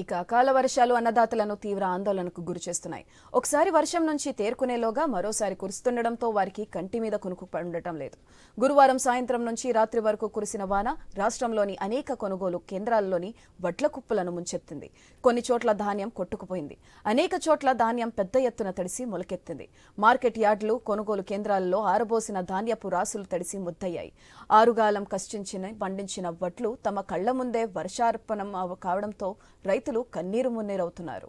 ఇక అకాల వర్షాలు అన్నదాతలను తీవ్ర ఆందోళనకు గురిచేస్తున్నాయి ఒకసారి వర్షం నుంచి తేరుకునేలోగా మరోసారి కురుస్తుండటంతో వారికి కంటి మీద కునుకు ఉండటం లేదు. గురువారం సాయంత్రం నుంచి రాత్రి వరకు కురిసిన వాన రాష్ట్రంలోని అనేక కొనుగోలు కేంద్రాల్లోని వడ్ల కుప్పలను ముంచెత్తింది. కొన్ని చోట్ల ధాన్యం కొట్టుకుపోయింది. అనేక చోట్ల ధాన్యం పెద్ద ఎత్తున తడిసి మొలకెత్తింది. మార్కెట్ యార్డులు కొనుగోలు కేంద్రాల్లో ఆరబోసిన ధాన్యపు రాసులు తడిసి ముద్దయ్యాయి. ఆరుగాలం కష్టించిన పండించిన వడ్లు తమ కళ్ళ ముందే వర్షార్పణం కావడంతో రైతు రైతులు కన్నీరు మున్నీరవుతున్నారు.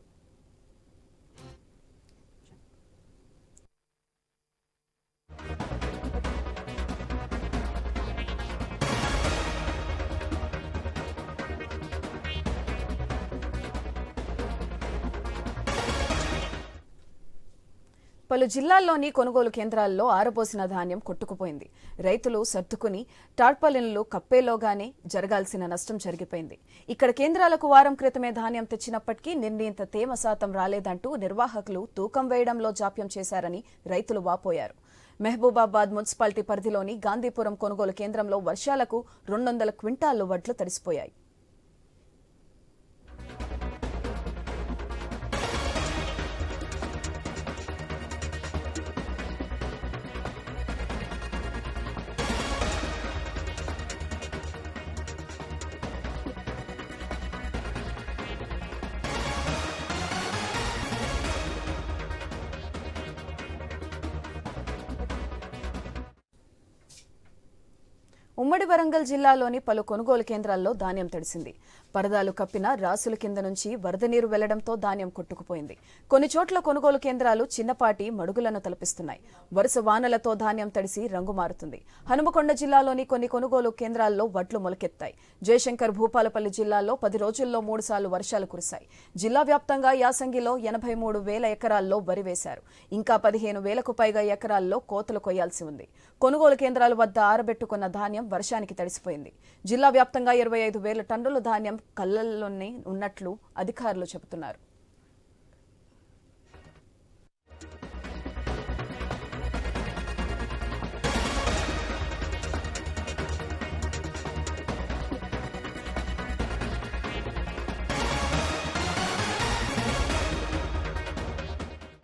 పలు జిల్లాల్లోని కొనుగోలు కేంద్రాల్లో ఆరబోసిన ధాన్యం కొట్టుకుపోయింది. రైతులు సర్దుకుని టార్పలిన్లు కప్పేలోగానే జరగాల్సిన నష్టం జరిగిపోయింది. ఇక్కడ కేంద్రాలకు వారం క్రితమే ధాన్యం తెచ్చినప్పటికీ నిర్ణీత తేమ శాతం రాలేదంటూ నిర్వాహకులు తూకం వేయడంలో జాప్యం చేశారని రైతులు వాపోయారు. మహబూబాబాద్ మున్సిపాలిటీ పరిధిలోని గాంధీపురం కొనుగోలు కేంద్రంలో వర్షాలకు రెండు వందల క్వింటాళ్ళు వడ్లు తడిసిపోయాయి. ఉమ్మడి వరంగల్ జిల్లాలోని పలు కొనుగోలు కేంద్రాల్లో ధాన్యం తడిసింది. పరదాలు కప్పిన రాసుల కింద నుంచి వరద నీరు వెళ్ళడంతో ధాన్యం కొట్టుకుపోయింది. కొన్ని చోట్ల కొనుగోలు కేంద్రాలు చిన్నపాటి మడుగులను తలపిస్తున్నాయి. వరుస వానలతో ధాన్యం తడిసి రంగు మారుతుంది. హనుమకొండ జిల్లాలోని కొన్ని కొనుగోలు కేంద్రాల్లో వడ్లు మొలకెత్తాయి. జయశంకర్ భూపాలపల్లి జిల్లాలో పది రోజుల్లో మూడుసార్లు వర్షాలు కురిశాయి. జిల్లా వ్యాప్తంగా యాసంగిలో ఎనభై మూడు వేల ఎకరాల్లో వరి వేశారు. ఇంకా పదిహేను వేలకు పైగా ఎకరాల్లో కోతలు కొయ్యాల్సి ఉంది. కొనుగోలు కేంద్రాల వద్ద ఆరబెట్టుకున్న ధాన్యం వర్షానికి తడిసిపోయింది. జిల్లా వ్యాప్తంగా ఇరవై ఐదు వేల టన్నుల ధాన్యం కళ్ళల్లోనే ఉన్నట్లు అధికారులు చెబుతున్నారు.